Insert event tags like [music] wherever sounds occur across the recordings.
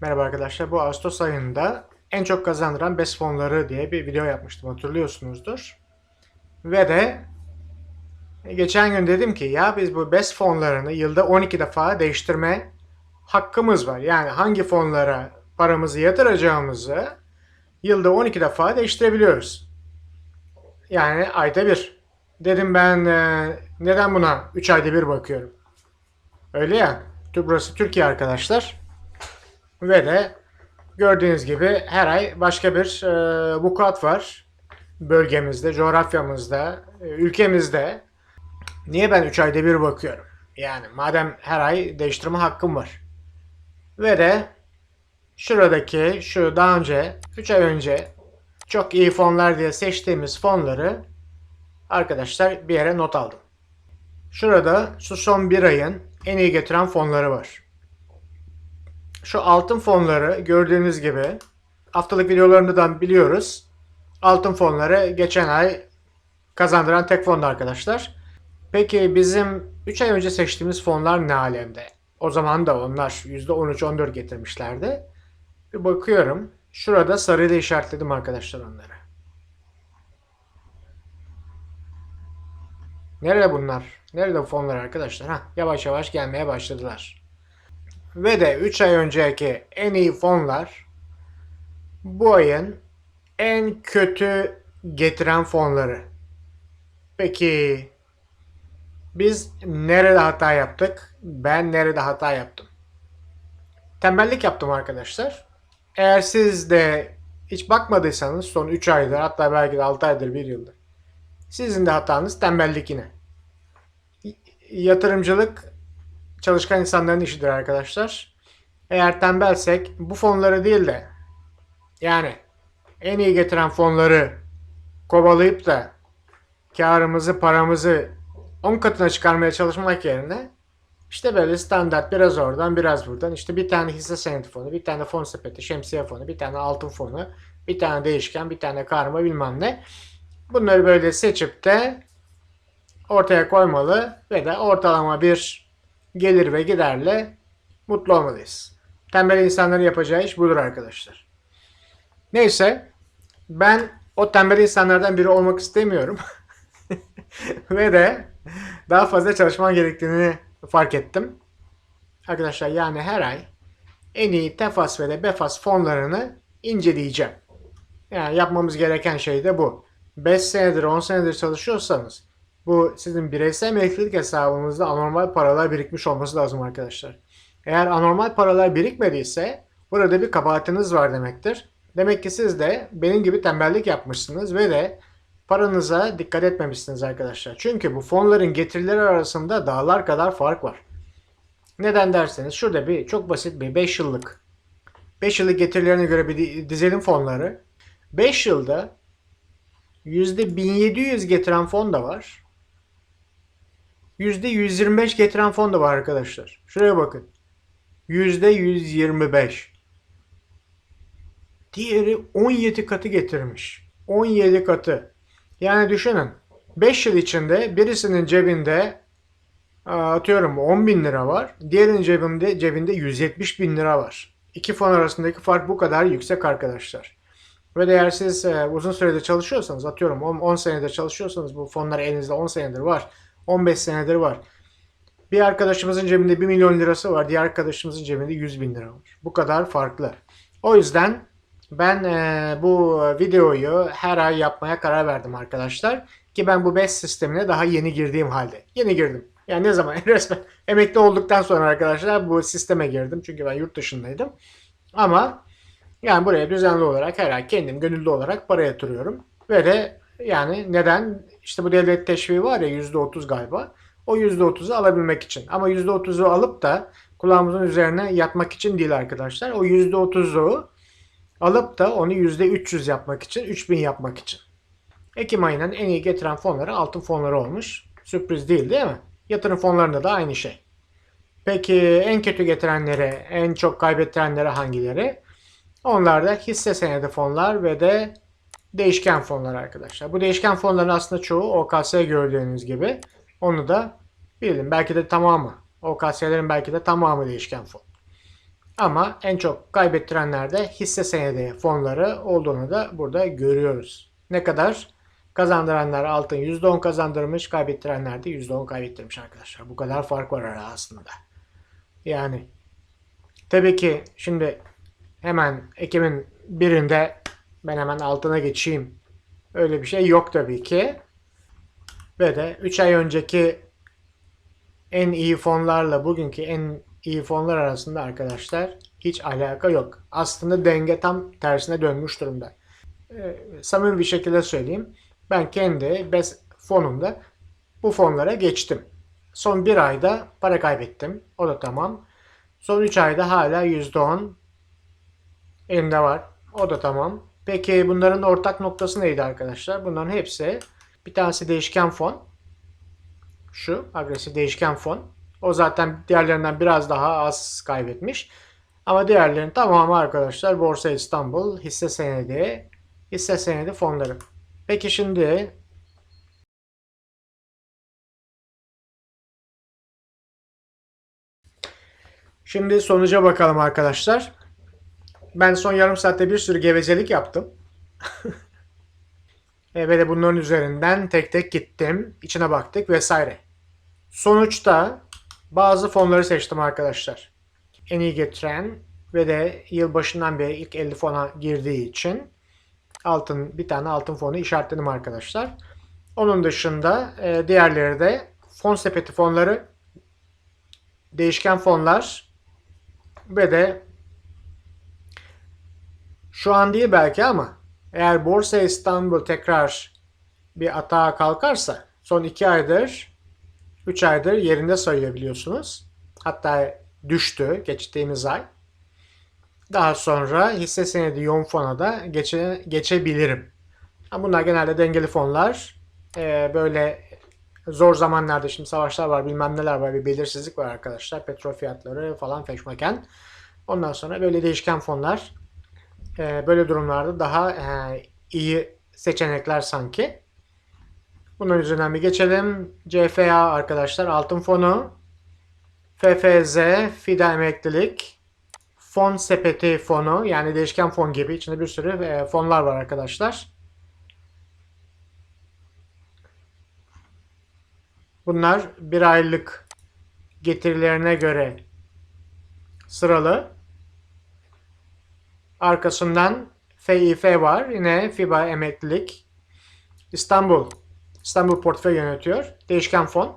Merhaba arkadaşlar. Bu Ağustos ayında en çok kazandıran BES fonları diye bir video yapmıştım hatırlıyorsunuzdur. Ve de geçen gün dedim ki ya biz bu BES fonlarını yılda 12 defa değiştirme hakkımız var. Yani hangi fonlara paramızı yatıracağımızı yılda 12 defa değiştirebiliyoruz. Yani ayda bir. Dedim ben e, neden buna 3 ayda bir bakıyorum. Öyle ya. Burası Türkiye arkadaşlar. Ve de gördüğünüz gibi her ay başka bir e, vukuat var. Bölgemizde, coğrafyamızda, e, ülkemizde. Niye ben 3 ayda bir bakıyorum? Yani madem her ay değiştirme hakkım var. Ve de şuradaki şu daha önce 3 ay önce çok iyi fonlar diye seçtiğimiz fonları arkadaşlar bir yere not aldım. Şurada şu son bir ayın en iyi getiren fonları var. Şu altın fonları gördüğünüz gibi haftalık videolarından biliyoruz. Altın fonları geçen ay kazandıran tek fondu arkadaşlar. Peki bizim 3 ay önce seçtiğimiz fonlar ne alemde? O zaman da onlar %13-14 getirmişlerdi. Bir bakıyorum. Şurada sarıyla işaretledim arkadaşlar onları. Nerede bunlar? Nerede bu fonlar arkadaşlar? Hah, yavaş yavaş gelmeye başladılar. Ve de 3 ay önceki en iyi fonlar bu ayın en kötü getiren fonları. Peki biz nerede hata yaptık? Ben nerede hata yaptım? Tembellik yaptım arkadaşlar. Eğer siz de hiç bakmadıysanız son 3 aydır hatta belki de 6 aydır 1 yıldır. Sizin de hatanız tembellik yine. Yatırımcılık çalışkan insanların işidir arkadaşlar. Eğer tembelsek bu fonları değil de yani en iyi getiren fonları kovalayıp da karımızı paramızı 10 katına çıkarmaya çalışmak yerine işte böyle standart biraz oradan biraz buradan işte bir tane hisse senedi fonu, bir tane fon sepeti, şemsiye fonu, bir tane altın fonu, bir tane değişken, bir tane karma bilmem ne. Bunları böyle seçip de ortaya koymalı ve de ortalama bir gelir ve giderle mutlu olmalıyız. Tembel insanların yapacağı iş budur arkadaşlar. Neyse ben o tembel insanlardan biri olmak istemiyorum. [laughs] ve de daha fazla çalışman gerektiğini fark ettim. Arkadaşlar yani her ay en iyi TEFAS ve de BEFAS fonlarını inceleyeceğim. Yani yapmamız gereken şey de bu. 5 senedir 10 senedir çalışıyorsanız bu sizin bireysel emeklilik hesabınızda anormal paralar birikmiş olması lazım arkadaşlar. Eğer anormal paralar birikmediyse burada bir kabahatiniz var demektir. Demek ki siz de benim gibi tembellik yapmışsınız ve de paranıza dikkat etmemişsiniz arkadaşlar. Çünkü bu fonların getirileri arasında dağlar kadar fark var. Neden derseniz şurada bir çok basit bir 5 yıllık 5 yıllık getirilerine göre bir di- dizelim fonları. 5 yılda %1700 getiren fon da var. %125 getiren fon da var arkadaşlar. Şuraya bakın. %125. Diğeri 17 katı getirmiş. 17 katı. Yani düşünün 5 yıl içinde birisinin cebinde atıyorum 10 bin lira var. Diğerinin cebinde, cebinde 170 bin lira var. İki fon arasındaki fark bu kadar yüksek arkadaşlar. Ve eğer siz e, uzun sürede çalışıyorsanız atıyorum 10, 10 senedir çalışıyorsanız bu fonlar elinizde 10 senedir var. 15 senedir var. Bir arkadaşımızın cebinde 1 milyon lirası var. Diğer arkadaşımızın cebinde 100 bin lira var. Bu kadar farklı. O yüzden ben e, bu videoyu her ay yapmaya karar verdim arkadaşlar. Ki ben bu BES sistemine daha yeni girdiğim halde. Yeni girdim. Yani ne zaman? [laughs] Resmen emekli olduktan sonra arkadaşlar bu sisteme girdim. Çünkü ben yurt dışındaydım. Ama yani buraya düzenli olarak her ay kendim gönüllü olarak para yatırıyorum. Ve de yani neden? İşte bu devlet teşviği var ya %30 galiba. O %30'u alabilmek için. Ama %30'u alıp da kulağımızın üzerine yatmak için değil arkadaşlar. O %30'u alıp da onu %300 yapmak için, 3000 yapmak için. Ekim ayının en iyi getiren fonları altın fonları olmuş. Sürpriz değil değil mi? Yatırım fonlarında da aynı şey. Peki en kötü getirenlere, en çok kaybettirenlere hangileri? Onlar da hisse senedi fonlar ve de değişken fonlar arkadaşlar. Bu değişken fonların aslında çoğu OKS gördüğünüz gibi. Onu da bilin. Belki de tamamı. OKS'lerin belki de tamamı değişken fon. Ama en çok kaybettirenler de hisse senedi fonları olduğunu da burada görüyoruz. Ne kadar? Kazandıranlar altın %10 kazandırmış, kaybettirenler de %10 kaybettirmiş arkadaşlar. Bu kadar fark var arada aslında. Yani tabii ki şimdi hemen Ekim'in birinde ben hemen altına geçeyim. Öyle bir şey yok tabii ki. Ve de 3 ay önceki en iyi fonlarla bugünkü en iyi fonlar arasında arkadaşlar hiç alaka yok. Aslında denge tam tersine dönmüş durumda. Ee, samimi bir şekilde söyleyeyim. Ben kendi BES fonumda bu fonlara geçtim. Son bir ayda para kaybettim. O da tamam. Son 3 ayda hala %10 elimde var. O da tamam. Peki bunların ortak noktası neydi arkadaşlar? Bunların hepsi bir tanesi değişken fon. Şu agresif değişken fon. O zaten diğerlerinden biraz daha az kaybetmiş. Ama diğerlerinin tamamı arkadaşlar Borsa İstanbul hisse senedi, hisse senedi fonları. Peki şimdi Şimdi sonuca bakalım arkadaşlar. Ben son yarım saatte bir sürü gevezelik yaptım. [laughs] E, Ve de bunların üzerinden tek tek gittim. içine baktık vesaire. Sonuçta bazı fonları seçtim arkadaşlar. En iyi getiren ve de yılbaşından beri ilk 50 fona girdiği için altın bir tane altın fonu işaretledim arkadaşlar. Onun dışında e, diğerleri de fon sepeti fonları, değişken fonlar ve de şu an değil belki ama eğer Borsa İstanbul tekrar bir atağa kalkarsa son 2 aydır 3 aydır yerinde sayabiliyorsunuz. Hatta düştü geçtiğimiz ay. Daha sonra hisse senedi yoğun fona da geçe, geçebilirim. Bunlar genelde dengeli fonlar. Ee, böyle zor zamanlarda şimdi savaşlar var bilmem neler var bir belirsizlik var arkadaşlar. Petrol fiyatları falan feşmeken. Ondan sonra böyle değişken fonlar e, böyle durumlarda daha e, iyi seçenekler sanki. Bunun üzerinden bir geçelim. CFA arkadaşlar altın fonu. FFZ FİDA emeklilik. Fon sepeti fonu yani değişken fon gibi içinde bir sürü e, fonlar var arkadaşlar. Bunlar bir aylık getirilerine göre sıralı. Arkasından FİF var. Yine FIBA emeklilik. İstanbul. İstanbul portföy yönetiyor. Değişken fon.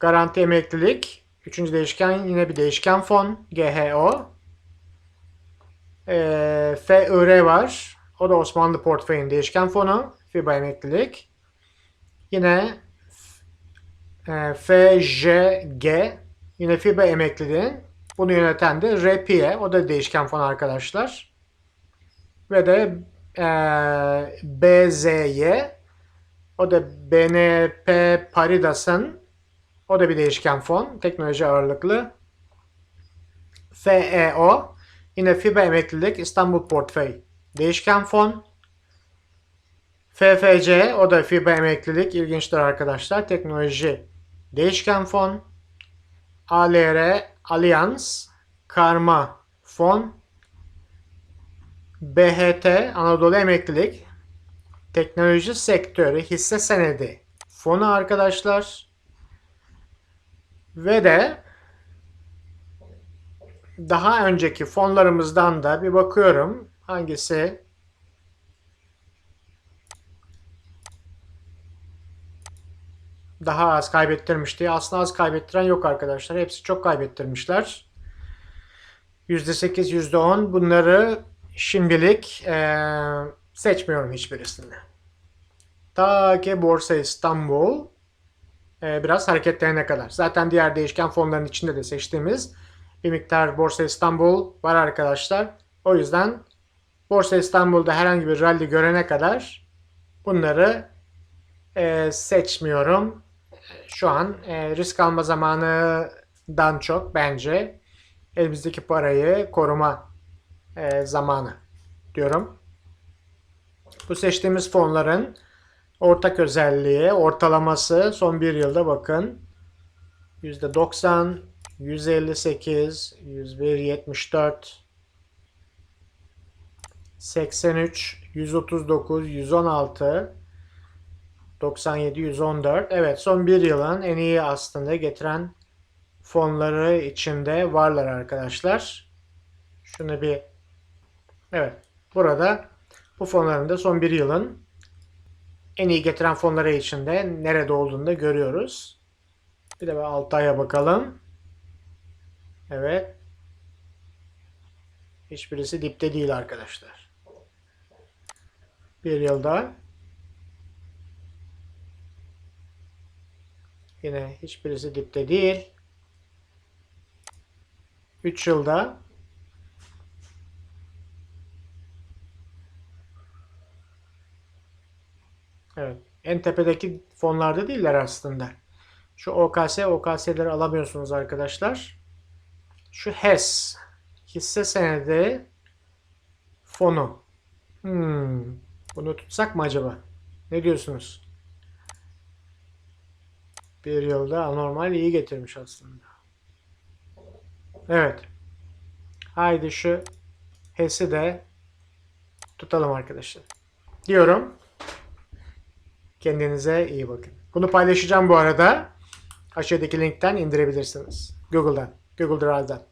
Garanti emeklilik. Üçüncü değişken yine bir değişken fon. GHO. E, FIR var. O da Osmanlı portföyün değişken fonu. FIBA emeklilik. Yine e, FJG. Yine FIBA emekliliğin bunu yöneten de RPE. O da değişken fon arkadaşlar. Ve de e, BZY. O da BNP Paridas'ın o da bir değişken fon. Teknoloji ağırlıklı. FEO. Yine FIBA emeklilik İstanbul Portföy. Değişken fon. FFC. O da FIBA emeklilik. İlginçtir arkadaşlar. Teknoloji. Değişken fon. ALR Allianz, Karma Fon, BHT Anadolu Emeklilik, Teknoloji Sektörü Hisse Senedi fonu arkadaşlar. Ve de daha önceki fonlarımızdan da bir bakıyorum. Hangisi daha az kaybettirmişti. Aslında az kaybettiren yok arkadaşlar. Hepsi çok kaybettirmişler. %8, %10 bunları şimdilik e, seçmiyorum hiçbirisini. Ta ki Borsa İstanbul e, biraz hareketlerine kadar. Zaten diğer değişken fonların içinde de seçtiğimiz bir miktar Borsa İstanbul var arkadaşlar. O yüzden Borsa İstanbul'da herhangi bir rally görene kadar bunları e, seçmiyorum şu an e, risk alma zamanından çok bence elimizdeki parayı koruma e, zamanı diyorum. Bu seçtiğimiz fonların ortak özelliği, ortalaması son bir yılda bakın %90, 158, 101, 74, 83, 139, 116, 97, 114. Evet son bir yılın en iyi aslında getiren fonları içinde varlar arkadaşlar. Şunu bir evet burada bu fonların da son bir yılın en iyi getiren fonları içinde nerede olduğunu da görüyoruz. Bir de 6 aya bakalım. Evet. Hiçbirisi dipte değil arkadaşlar. Bir yılda yine hiçbirisi dipte değil. 3 yılda Evet. En tepedeki fonlarda değiller aslında. Şu OKS, OKS'leri alamıyorsunuz arkadaşlar. Şu HES, hisse senedi fonu. Hmm. Bunu tutsak mı acaba? Ne diyorsunuz? Bir yılda anormal iyi getirmiş aslında. Evet. Haydi şu HES'i de tutalım arkadaşlar. Diyorum. Kendinize iyi bakın. Bunu paylaşacağım bu arada. Aşağıdaki linkten indirebilirsiniz. Google'dan. Google Drive'dan.